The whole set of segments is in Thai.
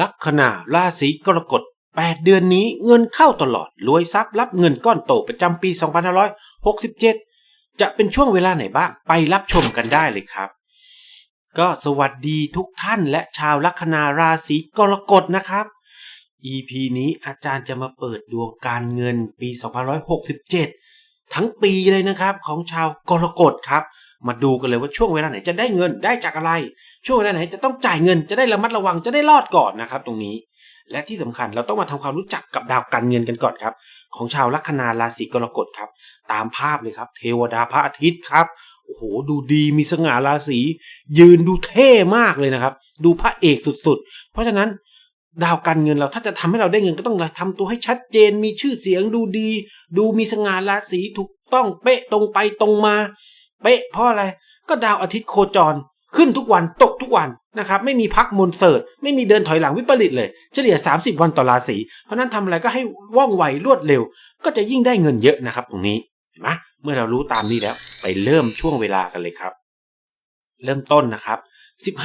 ลัคนาราศีกรกฎ8 เดือนนี้เงินเข้าตลอดรวยทรัพย์รับเงินก้อนโตประจำปี 2567 จะเป็นช่วงเวลาไหนบ้าง ไปรับชมกันได้เลยครับ ก็สวัสดีทุกท่านและชาวลัคนาราศีกรกฎนะครับ EP นี้อาจารย์จะมาเปิดดวงการเงินปี 2567 ทั้งปีเลยนะครับของชาวกรกฎครับ มาดูกันเลยว่าช่วงเวลาไหนจะได้เงินได้จากอะไร ช่วงเวลาไหนจะต้องจ่ายเงินจะได้ระมัดระวังจะได้รอดก่อนนะครับ ตรงนี้ และที่สำคัญเราต้องมาทำความรู้จักกับดาวการเงินกันก่อนครับ ของชาวลัคนาราศีกรกฎครับ ตามภาพเลยครับ เทวดาพระอาทิตย์ครับโอ้โหดูดีมีสง่าราศียืนดูเท่มากเลยนะครับ ดูพระเอกสุดๆ เพราะฉะนั้นดาวการเงินเราถ้าจะทำให้เราได้เงินก็ต้องทำตัวให้ชัดเจน มีชื่อเสียงดูดี ดูมีสง่าราศีถูกต้องเป๊ะตรงไปตรงมา เป๊ะเพราะอะไร ก็ดาวอาทิตย์โคจร ขึ้นทุกวันตกทุกวันนะครับไม่มีพักมนเสิร์ตไม่มีเดินถอยหลังวิปริตเลย เฉลี่ย 30 วันต่อราศีเพราะนั้นทำอะไรก็ให้ว่องไวรวดเร็ว ก็จะยิ่งได้เงินเยอะนะครับ ตรงนี้เห็นไหมเมื่อเรารู้ตามนี้แล้ว ไปเริ่มช่วงเวลากันเลยครับ เริ่มต้นนะครับ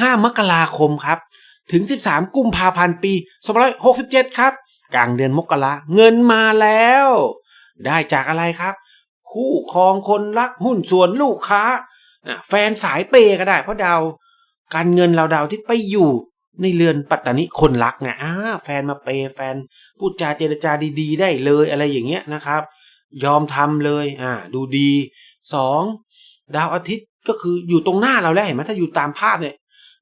15 มกราคมครับ ถึง 13 กุมภาพันธ์ปี2567 ครับ กลางเดือนมกราเงินมาแล้ว ได้จากอะไรครับ คู่ครองคนรักหุ้นส่วนลูกค้า แฟนสายเปย์ก็ได้ เพราะดาวการเงินเราดาวที่ไปอยู่ในเรือนปัตตานิคนรักไงอ่าแฟนมาเปย์แฟนพูดจาเจรจาดี ๆ ได้เลยอะไรอย่างเงี้ยนะครับ ยอมทำเลยอ่าดูดีสองดาวอาทิตย์ก็คืออยู่ตรงหน้าเราแล้วเห็นไหมถ้าอยู่ตามภาพเนี่ย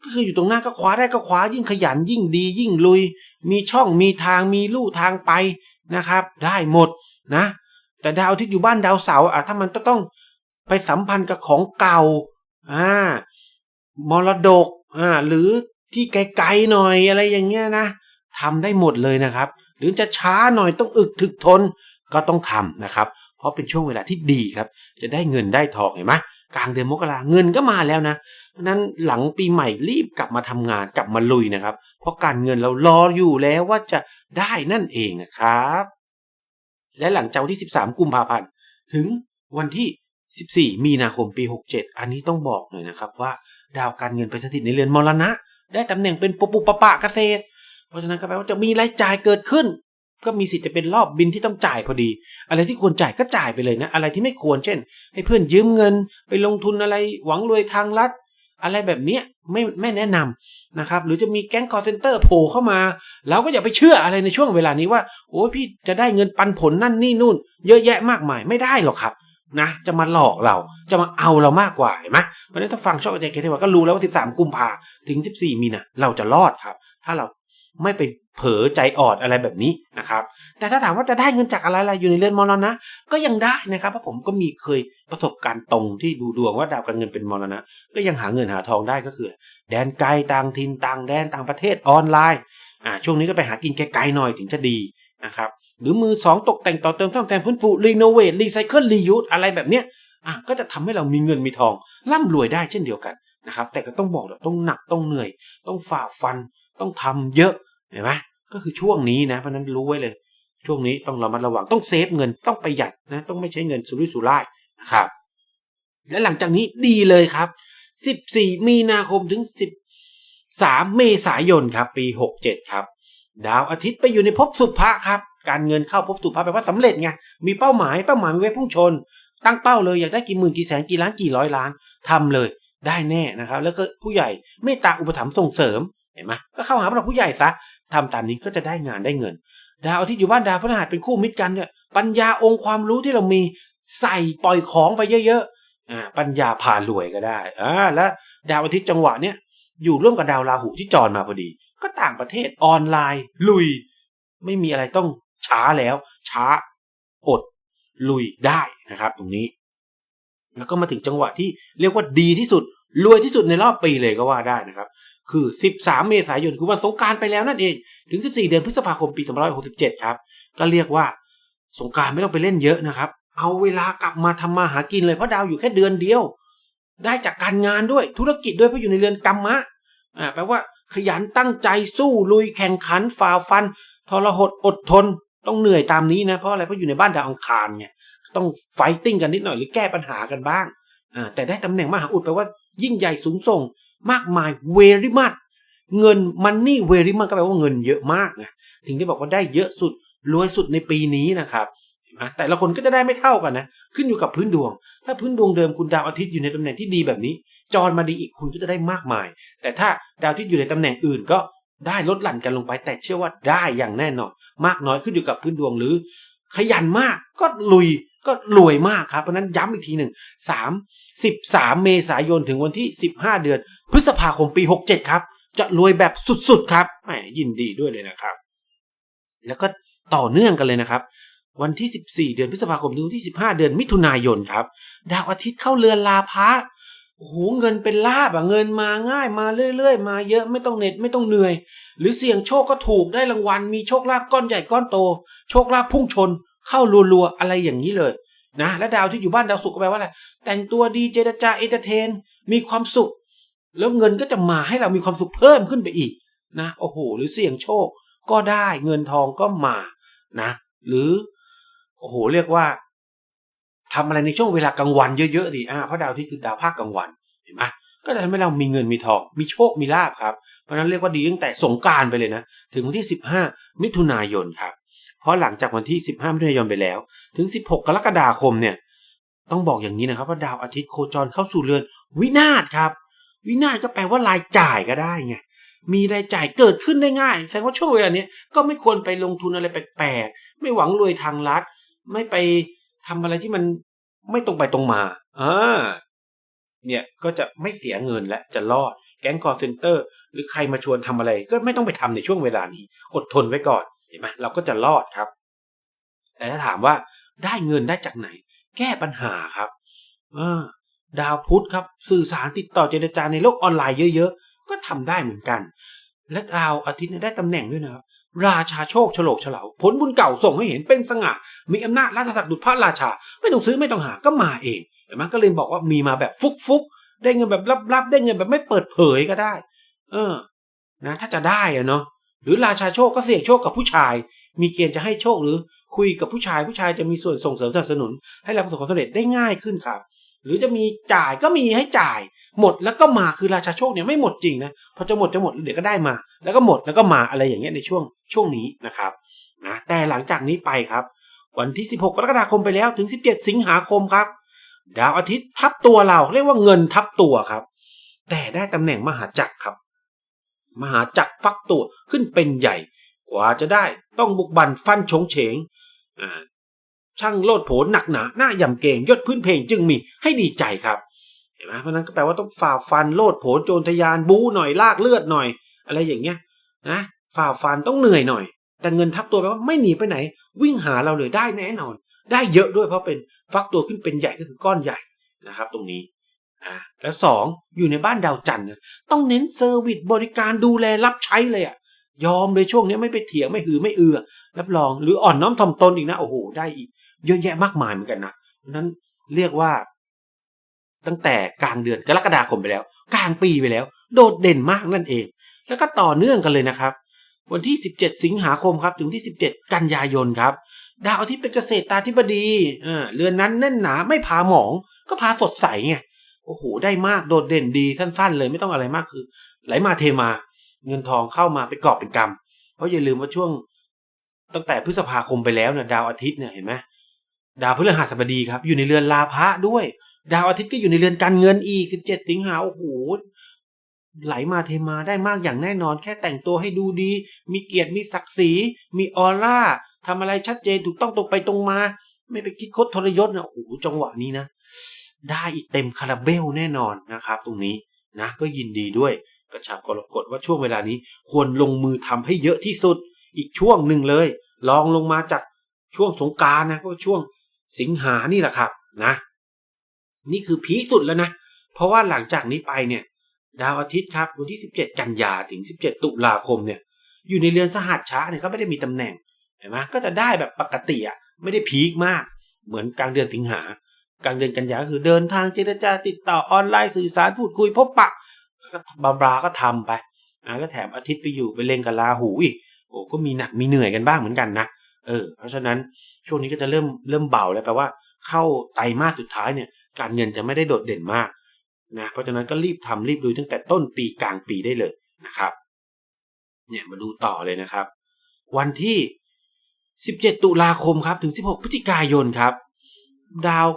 ก็คืออยู่ตรงหน้าก็คว้าได้ก็คว้ายิ่งขยันยิ่งดี ยิ่งลุย มีช่องมีทางมีลู่ทางไปนะครับ ได้หมดนะ แต่ดาวอาที่อยู่บ้านดาวเสาร์อะถ้ามันต้อง ไปสัมพันธ์กับของเก่าอ่ามรดกอ่าหรือที่ไกลๆหน่อยอะไรอย่างเงี้ยนะทำได้หมดเลยนะครับ หรือจะช้าหน่อยต้องอึกถึกทนก็ต้องทำนะครับ เพราะเป็นช่วงเวลาที่ดีครับ จะได้เงินได้ทองเห็นไหมกลางเดือนมกราเงินก็มาแล้วนะ เพราะนั้นหลังปีใหม่รีบกลับมาทำงานกลับมาลุยนะครับ เพราะการเงินเรารออยู่แล้วว่าจะได้นั่นเองนะครับ และหลังจากวันที่ 13 กุมภาพันธ์ถึงวันที่ 14 มีนาคมปี 67 อันนี้ต้องบอกหน่อยนะครับว่าดาวการเงินไปสถิตในเรือนมรณะ ได้ตำแหน่งเป็นปปุปะปะเกษตร เพราะฉะนั้นก็แปลว่าจะมีรายจ่ายเกิดขึ้น ก็มีสิทธิ์จะเป็นรอบบินที่ต้องจ่ายพอดี อะไรที่ควรจ่ายก็จ่ายไปเลยนะ อะไรที่ไม่ควรเช่น ให้เพื่อนยืมเงินไปลงทุนอะไรหวังรวยทางลัดอะไรแบบนี้ไม่ไม่แนะนำนะครับ หรือจะมีแก๊งคอร์เซนเตอร์โผล่เข้ามาเราก็อย่าไปเชื่ออะไรในช่วงเวลานี้ว่า โอ้พี่จะได้เงินปันผลนั่นนี่นู่น เยอะแยะมากมายไม่ได้หรอกครับ นะ จะมาหลอกเราจะมาเอาเรามากกว่าเห็นไหมเพราะนั้นถ้าฟังช่องอาจารย์เกษตรว่าก็รู้แล้วว่า 13 กุมภาถึง 14 มีนาเราจะรอดครับ ถ้าเราไม่ไปเผลอใจอ่อนอะไรแบบนี้นะครับ แต่ถ้าถามว่าจะได้เงินจากอะไรล่ะอยู่ในเรือนมรณะ ก็ยังได้นะครับเพราะผมก็มีเคยประสบการณ์ตรงที่ดูดวงว่าดาวการเงินเป็นมรณะ ก็ยังหาเงินหาทองได้ก็คือ แดนไกลต่างถิ่นต่างแดนต่างประเทศออนไลน์อ่าช่วงนี้ก็ไปหากินไกลๆหน่อยถึงจะดีนะครับ หรือมือสองตกแต่งต่อเติมซ่อมแซมฟื้นฟูรีโนเวทรีไซเคิลรียูสอะไรแบบเนี้ยอะก็จะทำให้เรามีเงินมีทอง ร่ำรวยได้เช่นเดียวกันนะครับ แต่ก็ต้องบอกเลยต้องหนักต้องเหนื่อย ต้องฝ่าฟัน ต้องทำเยอะเห็นไหมก็คือช่วงนี้นะเพราะนั้นรู้ไว้เลย ช่วงนี้ต้องระมัดระวังต้องเซฟเงินต้องประหยัดนะต้องไม่ใช้เงินสุรุ่ยสุร่ายนะครับ และหลังจากนี้ดีเลยครับ 14 มีนาคมถึง 13 เมษายนครับ ปี 67 ครับ ดาวอาทิตย์ไปอยู่ในภพสุภะครับ การเงินเข้าภพสุภะแปลว่าสำเร็จไงมีเป้าหมายเป้าหมายมีไว้พุ่งชน ตั้งเป้าเลยอยากได้กี่หมื่นกี่แสนกี่ล้านกี่ร้อยล้านทำเลยได้แน่นะครับ แล้วก็ผู้ใหญ่เมตตาอุปถัมภ์ส่งเสริมเห็นไหมก็เข้าหาพระผู้ใหญ่ซะทำตามนี้ก็จะได้งานได้เงิน ดาวอาทิตย์อยู่บ้านดาวพฤหัสเป็นคู่มิตรกันเนี่ยปัญญาองค์ความรู้ที่เรามีใส่ปล่อยของไปเยอะๆอ่าปัญญาพารวยก็ได้อ่าแล้วดาวอาทิตย์จังหวะเนี้ยอยู่ร่วมกับดาวราหูที่จรมาพอดี ก็ต่างประเทศออนไลน์ ลุย ไม่มีอะไรต้อง ช้าแล้ว ช้า อด ลุยได้นะครับ ตรงนี้ แล้วก็มาถึงจังหวะที่เรียกว่าดีที่สุด รวยที่สุดในรอบปีเลยก็ว่าได้นะครับ คือ 13 เมษายนคือวันสงการไปแล้วนั่นเอง ถึง 14 เดือนพฤษภาคมปี2567 ครับ ก็เรียกว่าสงการไม่ต้องไปเล่นเยอะนะครับ เอาเวลากลับมาทำมาหากินเลยเพราะดาวอยู่แค่เดือนเดียว ได้จากการงานด้วยธุรกิจด้วยเพราะอยู่ในเรือนกรรมะอ่าแปลว่าขยันตั้งใจสู้ลุยแข่งขันฝ่าฟัน ทรหดอดทน ต้องเหนื่อยตามนี้นะเพราะอะไรเพราะอยู่ในบ้านดาวอังคารไงต้องไฟติ้งกันนิดหน่อยหรือแก้ปัญหากันบ้างอ่าแต่ได้ตำแหน่งมหาอุดแปลว่ายิ่งใหญ่สูงส่งมากมายเวริมัดเงินมันนี่เวริมันก็แปลว่าเงินเยอะมากไงถึงได้บอกว่าได้เยอะสุดรวยสุดในปีนี้นะครับแต่ละคนก็จะได้ไม่เท่ากันนะ ขึ้นอยู่กับพื้นดวง ถ้าพื้นดวงเดิมคุณดาวอาทิตย์อยู่ในตำแหน่งที่ดีแบบนี้ จรมาดีอีกคุณก็จะได้มากมาย แต่ถ้าดาวอาทิตย์อยู่ในตำแหน่งอื่นก็ ได้ลดหลั่นกันลงไป แต่เชื่อว่าได้อย่างแน่นอน มากน้อยขึ้นอยู่กับพื้นดวงหรือ ขยันมากก็ลุยก็รวยมากครับ เพราะนั้นย้ำอีกทีหนึ่งสามสิบสามเมษายนถึงวันที่สิบห้าเดือน พฤษภาคมปีหกเจ็ดครับ จะรวยแบบสุดๆครับแหมยินดีด้วยเลยนะครับ แล้วก็ต่อเนื่องกันเลยนะครับ วันที่ 14 เดือนพฤษภาคมถึงวันที่ 15 เดือนมิถุนายนครับ ดาวอาทิตย์เข้าเรือนลาพระ โอ้โหเงินเป็นลาบอะเงินมาง่ายมาเรื่อย ๆ มาเยอะไม่ต้องเหน็ดไม่ต้องเหนื่อย หรือเสี่ยงโชคก็ถูกได้รางวัลมีโชคลาภก้อนใหญ่ก้อนโต โชคลาภพุ่งชน เข้ารัวๆอะไรอย่างนี้เลยนะและดาวที่อยู่บ้านดาวศุกร์แปลว่าอะไรแต่งตัวดีเจรจาเอนเตอร์เทน มีความสุข แล้วเงินก็จะมาให้เรามีความสุขเพิ่มขึ้นไปอีกนะโอ้โหหรือเสี่ยงโชคก็ได้เงินทองก็มานะ หรือโอ้โหเรียกว่า ทำอะไรในช่วงเวลากลางวันเยอะๆดิอ่าเพราะดาวที่คือดาวภาคกลางวันเห็นไหมก็จะทำให้เรามีเงินมีทองมีโชคมีลาบครับ เพราะนั้นเรียกว่าดีตั้งแต่สงการไปเลยนะ ถึงวันที่ 15 มิถุนายนครับ เพราะหลังจากวันที่ 15 มิถุนายนไปแล้ว ถึง 16 กรกฎาคมเนี่ย ต้องบอกอย่างนี้นะครับว่าดาวอาทิตย์โคจรเข้าสู่เรือน วินาศครับ วินาศก็แปลว่ารายจ่ายก็ได้ไงมีรายจ่ายเกิดขึ้นได้ง่ายแสดงว่าช่วงเวลานี้ก็ไม่ควรไปลงทุนอะไรแปลกๆไม่หวังรวยทางลัด ไม่ไป ทำอะไรที่มันไม่ตรงไปตรงมาอ่าเนี่ยก็จะไม่เสียเงินและจะรอดแก๊งคอร์เซนเตอร์ หรือใครมาชวนทำอะไร ก็ไม่ต้องไปทำในช่วงเวลานี้ อดทนไว้ก่อนเห็นไหมเราก็จะรอดครับ แต่ถ้าถามว่าได้เงินได้จากไหน แก้ปัญหาครับเออดาวพุธครับ สื่อสารติดต่อเจรจาในโลกออนไลน์เยอะๆ ก็ทำได้เหมือนกัน และดาวอาทิตย์ได้ตำแหน่งด้วยนะครับ ราชาโชคฉลกเฉลาผลบุญเก่าส่งให้เห็นเป็นสง่ามีอำนาจราชสักดิ์ดุจพระราชา ไม่ต้องซื้อไม่ต้องหาก็มาเองเห็นไหมก็เลยบอกว่ามีมาแบบฟุกๆได้เงินแบบลับๆได้เงินแบบไม่เปิดเผยก็ได้ เออ นะ ถ้าจะได้อะเนาะหรือราชาโชคก็เสี่ยงโชคกับผู้ชาย มีเกณฑ์จะให้โชคหรือคุยกับผู้ชายผู้ชายจะมีส่วนส่งเสริมสนับสนุน ให้เราประสบความสำเร็จได้ง่ายขึ้นครับ หรือจะมีจ่ายก็มีให้จ่าย หมดแล้วก็มาคือราชาโชคเนี่ยไม่หมดจริงนะพอจะหมดจะหมดเดี๋ยวก็ได้มา แล้วก็หมดแล้วก็มาอะไรอย่างเงี้ยในช่วงช่วงนี้นะครับนะแต่หลังจากนี้ไปครับ วันที่ 16 กรกฎาคมไปแล้วถึง 17 สิงหาคมครับ ดาวอาทิตย์ทับตัวเราเรียกว่าเงินทับตัวครับ แต่ได้ตำแหน่งมหาจักรครับ มหาจักรฟักตัวขึ้นเป็นใหญ่ กว่าจะได้ต้องบุกบันฟันชงเฉงช่างโลดโผนหนักหนาหน้ายำเกงยศพื้นเพลงจึงมีให้ดีใจครับ เห็นไหมเพราะนั้นก็แปลว่าต้องฝ่าฟันโลดโผนโจรทยานบู๊หน่อยลากเลือดหน่อย อะไรอย่างเงี้ยนะฝ่าฟันต้องเหนื่อยหน่อย แต่เงินทับตัวแปลว่าไม่หนีไปไหน วิ่งหาเราเลยได้แน่นอน ได้เยอะด้วยเพราะเป็นฟักตัวขึ้นเป็นใหญ่ก็คือก้อนใหญ่นะครับ ตรงนี้อ่าแล้วสองอยู่ในบ้านดาวจันทร์ต้องเน้นเซอร์วิสบริการดูแลรับใช้เลยอะยอมเลยช่วงนี้ไม่ไปเถียงไม่หือไม่เอือ รับรองหรืออ่อนน้อมถ่อมตนอีกนะโอ้โหได้อีกเยอะแยะมากมายเหมือนกันนะเพราะนั้นเรียกว่า ตั้งแต่กลางเดือนกรกฎาคมไปแล้ว กลางปีไปแล้ว โดดเด่นมากนั่นเอง แล้วก็ต่อเนื่องกันเลยนะครับ วันที่ 17 สิงหาคมครับ ถึงที่ 17 กันยายนครับ ดาวอาทิตย์เป็นเกษตรตาธิบดีอ่าเรือนนั้นแน่นหนาไม่พาหมอง ก็พาสดใสไงโอ้โหได้มากโดดเด่นดีสั้น ๆ เลยไม่ต้องอะไรมากคือ ไหลมาเทมา เงินทองเข้ามาเป็นกอบเป็นกำเพราะอย่าลืมว่าช่วง ตั้งแต่พฤษภาคมไปแล้วเนี่ยดาวอาทิตย์เนี่ยเห็นไหมดาวพฤหัสบดีครับ อยู่ในเรือนลาภะด้วย ดาวอาทิตย์ก็อยู่ในเรือนการเงินอีก17สิงหาโอ้โหไหลมาเทมาได้มากอย่างแน่นอน แค่แต่งตัวให้ดูดี มีเกียรติมีศักดิ์ศรีมีออร่าทำอะไรชัดเจนถูกต้องตรงไปตรงมา ไม่ไปคิดคดทรยศนะโอ้โหจังหวะนี้นะ ได้อีกเต็มคาราเบลแน่นอนนะครับ ตรงนี้นะ ก็ยินดีด้วยกระชากรกฎว่าช่วงเวลานี้ควรลงมือทำให้เยอะที่สุด อีกช่วงหนึ่งเลยลองลงมาจากช่วงสงการนะก็ช่วงสิงหานี่แหละครับนะ นี่คือพีคสุดแล้วนะ เพราะว่าหลังจากนี้ไปเนี่ย ดาวอาทิตย์ครับวันที่ 17 กันยาถึง 17 ตุลาคมเนี่ย อยู่ในเรือนสหัสช้าเนี่ยเขาไม่ได้มีตำแหน่งเห็นไหมก็จะได้แบบปกติอะไม่ได้พีคมาก เหมือนกลางเดือนสิงหากลางเดือนกันยาคือเดินทางเจรจาติดต่อออนไลน์สื่อสารพูดคุยพบปะบาบราก็ทำไปอ่าแล้วแถมอาทิตย์ไปอยู่ไปเล็งกับลาหูอีกโอ้ก็มีหนักมีเหนื่อยกันบ้างเหมือนกันนะเออเพราะฉะนั้นช่วงนี้ก็จะเริ่มเริ่มเบาแล้วแปลว่า เข้าไตรมาสสุดท้ายเนี่ย การเงินจะไม่ได้โดดเด่นมากนะเพราะฉะนั้นก็รีบทำรีบดูตั้งแต่ต้นปีกลางปีได้เลยนะครับ เนี่ยมาดูต่อเลยนะครับ วันที่ 17 ตุลาคมครับ ถึง 16 พฤศจิกายนครับ ดาว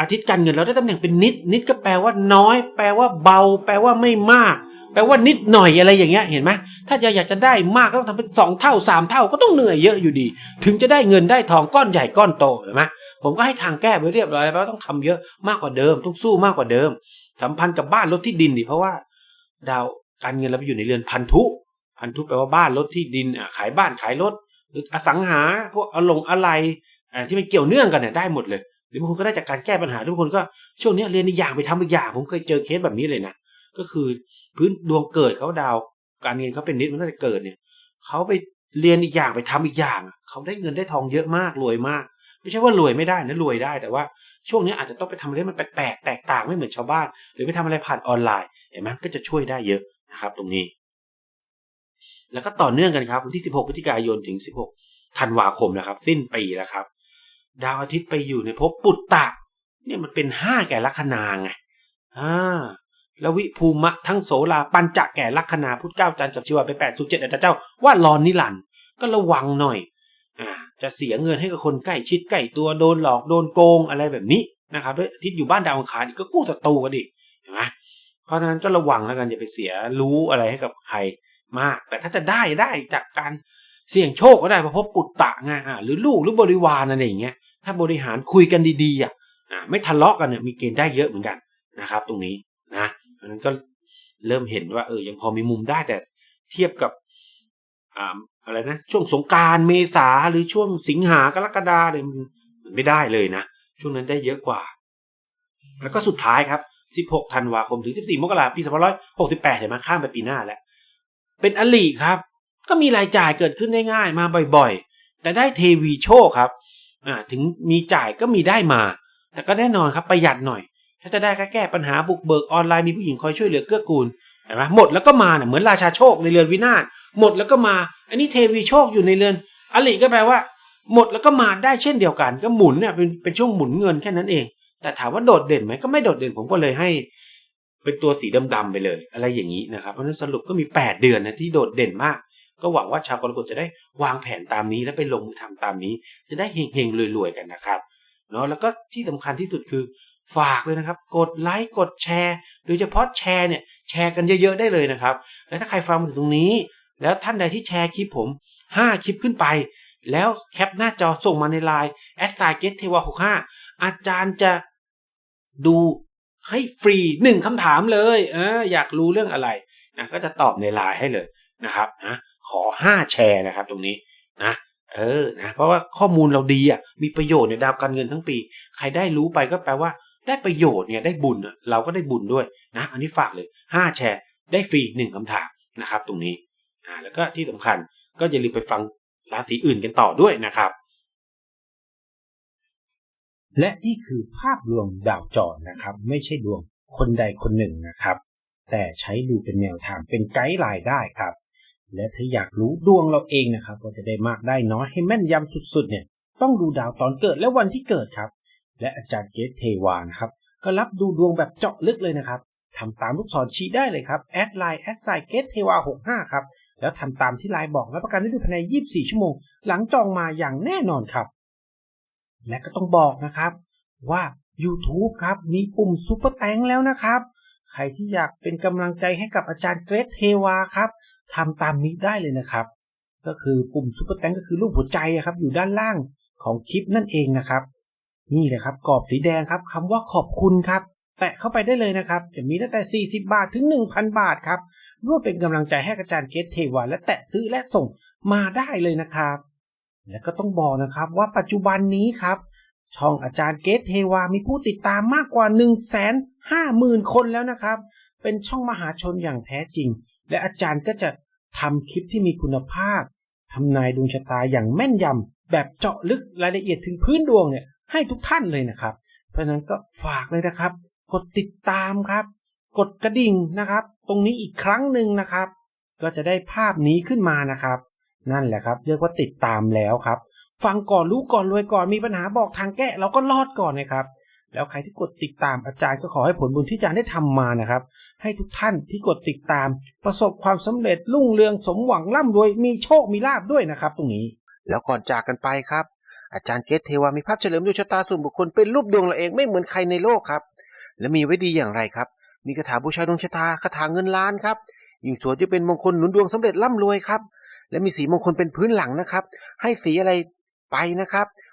อาทิตย์การเงินเราได้ตำแหน่งเป็นนิด นิดก็แปลว่าน้อย แปลว่าเบา แปลว่าไม่มาก แปลว่านิดหน่อยอะไรอย่างเงี้ยเห็นไหมถ้าจะอยากจะได้มากก็ต้องทำเป็นสองเท่าสามเท่าก็ต้องเหนื่อยเยอะอยู่ดี ถึงจะได้เงินได้ทองก้อนใหญ่ก้อนโตเห็นไหมผมก็ให้ทางแก้ไว้เรียบร้อยแล้วว่าต้องทำเยอะมากกว่าเดิมต้องสู้มากกว่าเดิม สัมพันธ์กับบ้านรถที่ดินดิเพราะว่า ดาวการเงินเราไปอยู่ในเรือนพันธุพันธุแปลว่าบ้านรถที่ดินขายบ้านขายรถหรืออสังหาพวกอลงอะไรที่มันเกี่ยวเนื่องกันเนี่ยได้หมดเลยหรือบางคนก็ได้จากการแก้ปัญหาทุกคนก็ช่วงนี้เรียนอีกอย่างไปทำอีกอย่างผมเคยเจอเคสแบบนี้เลยนะ ก็คือพื้นดวงเกิดเขาดาว การเงินเขาเป็นนิดมันตั้งแต่เกิดเนี่ยเขาไปเรียนอีกอย่างไปทำอีกอย่างเขาได้เงินได้ทองเยอะมากรวยมาก ไม่ใช่ว่ารวยไม่ได้นะรวยได้แต่ว่าช่วงนี้อาจจะต้องไปทำอะไรมันแปลกๆแตกต่างไม่เหมือนชาวบ้าน หรือไปทำอะไรผ่านออนไลน์เห็นไหมก็จะช่วยได้เยอะนะครับ ตรงนี้ แล้วก็ต่อเนื่องกันครับวันที่ 16พฤศจิกายนถึง 16ธันวาคมนะครับ สิ้นปีแล้วครับ ดาวอาทิตย์ไปอยู่ในภพปุตตะเนี่ยมันเป็นห้าแก่ลัคนาไงอ่า แล้ววิภูมะทั้งโสลาปัญจะแก่ลัคนาพุทธเก้าจันทร์กับชีวะไปแปดสุเจ็ดอาจารย์เจ้าว่ารอนนิรันก็ระวังหน่อย อ่า จะเสียเงินให้กับคนใกล้ชิดใกล้ตัวโดนหลอกโดนโกงอะไรแบบนี้นะครับด้วยอาทิตย์อยู่บ้านดาวอังคารอีกก็กู้ศัตรูกันอีกเห็นไหมเพราะฉะนั้นก็ระวังแล้วกันอย่าไปเสียรู้อะไรให้กับใครมาก แต่ถ้าจะได้ได้จากการเสี่ยงโชคก็ได้เพราะพบปุตตะไงอ่าหรือลูกหรือบริวารอะไรอย่างเงี้ยถ้าบริหารคุยกันดีๆอะไม่ทะเลาะกันเนี่ยมีเกณฑ์ได้เยอะเหมือนกันนะครับ ตรงนี้นะ เพราะฉะนั้นก็เริ่มเห็นว่าเออยังพอมีมุมได้แต่เทียบกับอ่าอะไรนะช่วงสงการเมษาหรือช่วงสิงหากรกฎาเนี่ยมันไม่ได้เลยนะ ช่วงนั้นได้เยอะกว่า แล้วก็สุดท้ายครับ 16 ธันวาคมถึง 14 มกราคมปี2568เห็นไหมข้ามไปปีหน้าแล้ว เป็นอลีครับ ก็มีรายจ่ายเกิดขึ้นได้ง่ายมาบ่อยๆ แต่ได้เทวีโชคครับอ่าถึงมีจ่ายก็มีได้มา แต่ก็แน่นอนครับประหยัดหน่อย ถ้าจะได้ก็แก้ปัญหาบุกเบิกออนไลน์มีผู้หญิงคอยช่วยเหลือเกื้อกูลเห็นไหมหมดแล้วก็มาเนี่ยเหมือนราชาโชคในเรือนวินาศหมดแล้วก็มา อันนี้เทวีโชคอยู่ในเรือนอลิก็แปลว่า หมดแล้วก็มาได้เช่นเดียวกัน ก็หมุนเนี่ยเป็นเป็นช่วงหมุนเงินแค่นั้นเอง แต่ถามว่าโดดเด่นไหมก็ไม่โดดเด่นผมก็เลยให้ เป็นตัวสีดำๆไปเลย อะไรอย่างนี้นะครับเพราะฉะนั้นสรุปก็มี 8 เดือนนะที่โดดเด่นมาก ก็หวังว่าชาวกรกฎจะได้วางแผนตามนี้แล้วไปลงมือทำตามนี้ จะได้เฮงๆรวยๆกันนะครับเนาะแล้วก็ที่สำคัญที่สุดคือ ฝากเลยนะครับ กดไลค์กดแชร์โดยเฉพาะแชร์เนี่ยแชร์กันเยอะ ๆ ได้เลยนะครับ แล้วถ้าใครฟังมาถึงตรงนี้ แล้วท่านใดที่แชร์คลิปผม 5 คลิปขึ้นไป แล้วแคปหน้าจอส่งมาในไลน์แอดไซเกตเทวา65อาจารย์จะดูให้ฟรีหนึ่งคำถามเลยเอออยากรู้เรื่องอะไรนะก็จะตอบในไลน์ให้เลยนะครับนะขอ 5 แชร์นะครับตรงนี้นะเออนะเพราะว่าข้อมูลเราดีอะมีประโยชน์ในดาวการเงินทั้งปี ใครได้รู้ไปก็แปลว่า ได้ประโยชน์เนี่ยได้บุญเราก็ได้บุญด้วยนะอันนี้ฝากเลย 5 แชร์ได้ฟรีหนึ่งคำถามนะครับตรงนี้อ่าแล้วก็ที่สำคัญก็อย่าลืมไปฟังราศีอื่นกันต่อด้วยนะครับ และนี่คือภาพรวมดาวจรนะครับ ไม่ใช่ดวงคนใดคนหนึ่งนะครับ แต่ใช้ดูเป็นแนวทางเป็นไกด์ไลน์ได้ครับ และถ้าอยากรู้ดวงเราเองนะครับว่าจะได้มากได้น้อยให้แม่นยำสุดๆเนี่ยต้องดูดาวตอนเกิดและวันที่เกิดครับ และอาจารย์เกตเทวานะครับก็รับดูดวงแบบเจาะลึกเลยนะครับทำตามลูกศรชี้ได้เลยครับแอดไลน์แอดไซเกตเทวา65ครับแล้วทำตามที่ไลน์บอกรับประกันได้ด้วยภายใน 24 ชั่วโมง หลังจองมาอย่างแน่นอนครับ และก็ต้องบอกนะครับว่า YouTube ครับมีปุ่มซุปเปอร์แตงแล้วนะครับ ใครที่อยากเป็นกำลังใจให้กับอาจารย์เกรทเทวาครับทำตามนี้ได้เลยนะครับ ก็คือปุ่มซุปเปอร์แตงก็คือรูปหัวใจครับอยู่ด้านล่างของคลิปนั่นเองนะครับ นี่เลยครับกรอบสีแดงครับคำว่าขอบคุณครับแตะเข้าไปได้เลยนะครับ จะมีตั้งแต่ 40 บาทถึง 1,000 บาทครับร่วมเป็นกำลังใจให้อาจารย์เกตเทวาและแตะซื้อและส่งมาได้เลยนะครับ และก็ต้องบอกนะครับว่าปัจจุบันนี้ครับ ช่องอาจารย์เกตเทวามีผู้ติดตามมากกว่า 1 5 0 0 0 0 คนแล้วนะครับ เป็นช่องมหาชนอย่างแท้จริง และอาจารย์ก็จะทำคลิปที่มีคุณภาพ ทำนายดวงชะตาอย่างแม่นยำแบบเจาะลึกรายละเอียดถึงพื้นดวงเนี่ยให้ทุกท่านเลยนะครับ เพราะฉะนั้นก็ฝากเลยนะครับ กดติดตามครับ กดกระดิ่งนะครับ ตรงนี้อีกครั้งหนึ่งนะครับ ก็จะได้ภาพนี้ขึ้นมานะครับ นั่นแหละครับ เรียกว่าติดตามแล้วครับ ฟังก่อนรู้ก่อนรวยก่อนมีปัญหาบอกทางแก้เราก็รอดก่อนนะครับ แล้วใครที่กดติดตามอาจารย์ก็ขอให้ผลบุญที่อาจารย์ได้ทำมานะครับ ให้ทุกท่านที่กดติดตาม ประสบความสำเร็จรุ่งเรืองสมหวังร่ำรวยมีโชคมีลาภด้วยนะครับ ตรงนี้ แล้วก่อนจากกันไปครับ อาจารย์เกตเทวามีภาพเฉลิมดวงชะตาส่วนบุคคลเป็นรูปดวงเราเองไม่เหมือนใครในโลกครับ และมีไว้ดีอย่างไรครับ มีคาถาบูชาดวงชะตาคาถาเงินล้านครับยิ่งสวยจะเป็นมงคลหนุนดวงสำเร็จร่ำรวยครับ และมีสีมงคลเป็นพื้นหลังนะครับ ให้สีอะไรไปนะครับ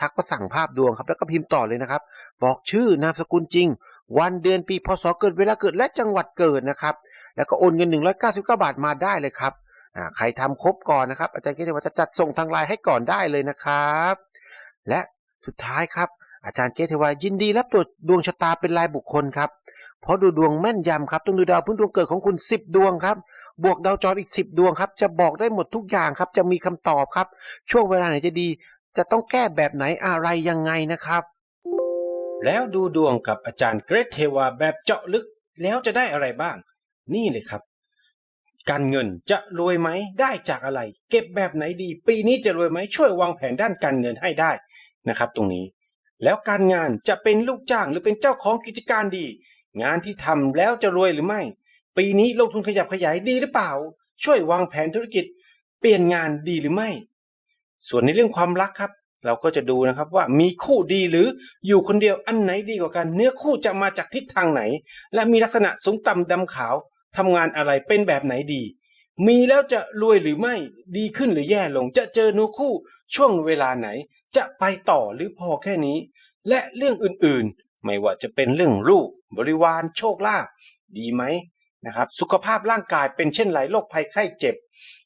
ทักมาสั่งภาพดวงครับ แล้วก็พิมพ์ต่อเลยนะครับ บอกชื่อนามสกุลจริง วันเดือนปีพศเกิดเวลาเกิดและจังหวัดเกิดนะครับ แล้วก็โอนเงิน 199 บาทมาได้เลยครับใครทำครบก่อนนะครับ อาจารย์เกรดเทวาจะจัดส่งทางไลน์ให้ก่อนได้เลยนะครับ และสุดท้ายครับอาจารย์เกตเทวายินดีรับตรวจดวงชะตาเป็นรายบุคคลครับ เพราะดูดวงแม่นยำครับ ต้องดูดาวพื้นดวงเกิดของคุณ 10 ดวงครับ บวกดาวจรอีก 10 ดวงครับ จะบอกได้หมดทุกอย่างครับ จะมีคำตอบครับ ช่วงเวลาไหนจะดี จะต้องแก้แบบไหนอะไรยังไงนะครับ แล้วดูดวงกับอาจารย์เกรทเทวาแบบเจาะลึกแล้วจะได้อะไรบ้าง นี่เลยครับ การเงินจะรวยไหมได้จากอะไร เก็บแบบไหนดี ปีนี้จะรวยไหมช่วยวางแผนด้านการเงินให้ได้นะครับ ตรงนี้ แล้วการงานจะเป็นลูกจ้างหรือเป็นเจ้าของกิจการดี งานที่ทำแล้วจะรวยหรือไม่ ปีนี้ลงทุนขยับขยายดีหรือเปล่า ช่วยวางแผนธุรกิจ เปลี่ยนงานดีหรือไม่ ส่วนในเรื่องความรักครับ เราก็จะดูนะครับว่ามีคู่ดีหรืออยู่คนเดียวอันไหนดีกว่ากัน เนื้อคู่จะมาจากทิศทางไหน และมีลักษณะสูงต่ำดำขาวทำงานอะไรเป็นแบบไหนดี มีแล้วจะรวยหรือไม่ดีขึ้นหรือแย่ลง จะเจอเนื้อคู่ช่วงเวลาไหน จะไปต่อหรือพอแค่นี้ และเรื่องอื่นๆ ไม่ว่าจะเป็นเรื่องลูกบริวารโชคลาภดีไหมนะครับ สุขภาพร่างกายเป็นเช่นไรโรคภัยไข้เจ็บ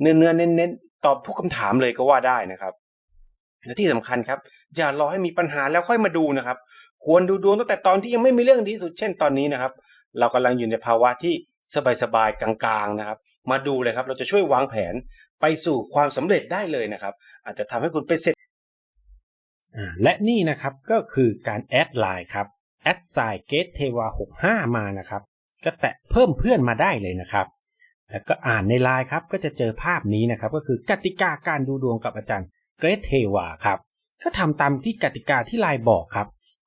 เนื้อเนื้อๆเน้นๆตอบทุกคำถามเลยก็ว่าได้นะครับและที่สำคัญครับอย่ารอให้มีปัญหาแล้วค่อยมาดูนะครับ ควรดูดวงตั้งแต่ตอนที่ยังไม่มีเรื่องดีสุดเช่นตอนนี้นะครับ เรากำลังอยู่ในภาวะที่สบายๆกลางๆนะครับ มาดูเลยครับ เราจะช่วยวางแผนไปสู่ความสำเร็จได้เลยนะครับ อาจจะทำให้คุณเป็นเศรษฐและนี่นะครับก็คือการแอดไลน์ครับแอดไซเกตเทวา65 มานะครับ ก็แตะเพิ่มเพื่อนมาได้เลยนะครับ แล้วก็อ่านในไลน์ครับก็จะเจอภาพนี้นะครับก็คือกติกาการดูดวงกับอาจารย์เกรทเทวาครับก็ทำตามที่กติกาที่ไลน์บอกครับ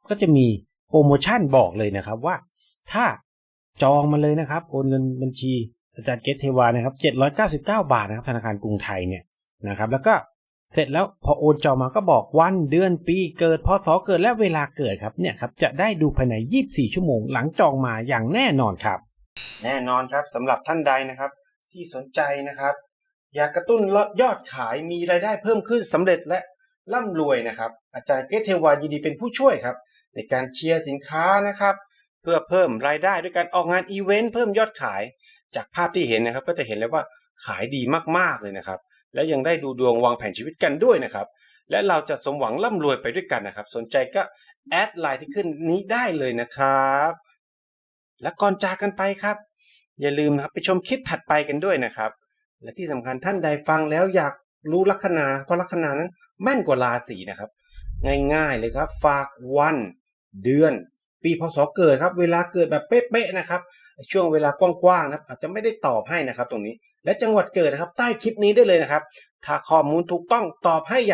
ก็จะมีโปรโมชั่นบอกเลยนะครับว่า ถ้าจองมาเลยนะครับโอนเงินบัญชีอาจารย์เกตเทวานะครับ799 บาทนะครับธนาคารกรุงไทยเนี่ยนะครับ แล้วก็เสร็จแล้วพอโอนจองมาก็บอกวันเดือนปีเกิดพศเกิดและเวลาเกิดครับเนี่ยครับจะได้ดูภายใน 24 ชั่วโมงหลังจองมาอย่างแน่นอนครับ แน่นอนครับสำหรับท่านใดนะครับ ที่สนใจนะครับ อยากกระตุ้นยอดขายมีรายได้เพิ่มขึ้นสำเร็จและร่ำรวยนะครับ อาจารย์เพชรเทวายินดีเป็นผู้ช่วยครับ ในการเชียร์สินค้านะครับ เพื่อเพิ่มรายได้ด้วยการออกงานอีเวนต์เพิ่มยอดขาย จากภาพที่เห็นนะครับ ก็จะเห็นเลยว่าขายดีมากๆเลยนะครับ และยังได้ดูดวงวางแผนชีวิตกันด้วยนะครับ และเราจะสมหวังร่ำรวยไปด้วยกันนะครับ สนใจก็แอดไลน์ที่ขึ้นนี้ได้เลยนะครับ และก่อนจากกันไปครับ อย่าลืมนะครับไปชมคลิปถัดไปกันด้วยนะครับ และที่สำคัญท่านใดฟังแล้วอยากรู้ลัคนาเพราะลัคนานั้นแม่นกว่าราศีนะครับ ง่ายๆเลยครับ ฝากวัน เดือน ปีพศเกิดครับ เวลาเกิดแบบเป๊ะๆนะครับ ช่วงเวลากว้างๆนะครับอาจจะไม่ได้ตอบให้นะครับ ตรงนี้ และจังหวัดเกิดนะครับ ใต้คลิปนี้ได้เลยนะครับ ถ้าข้อมูลถูกต้องตอบให้อย่าง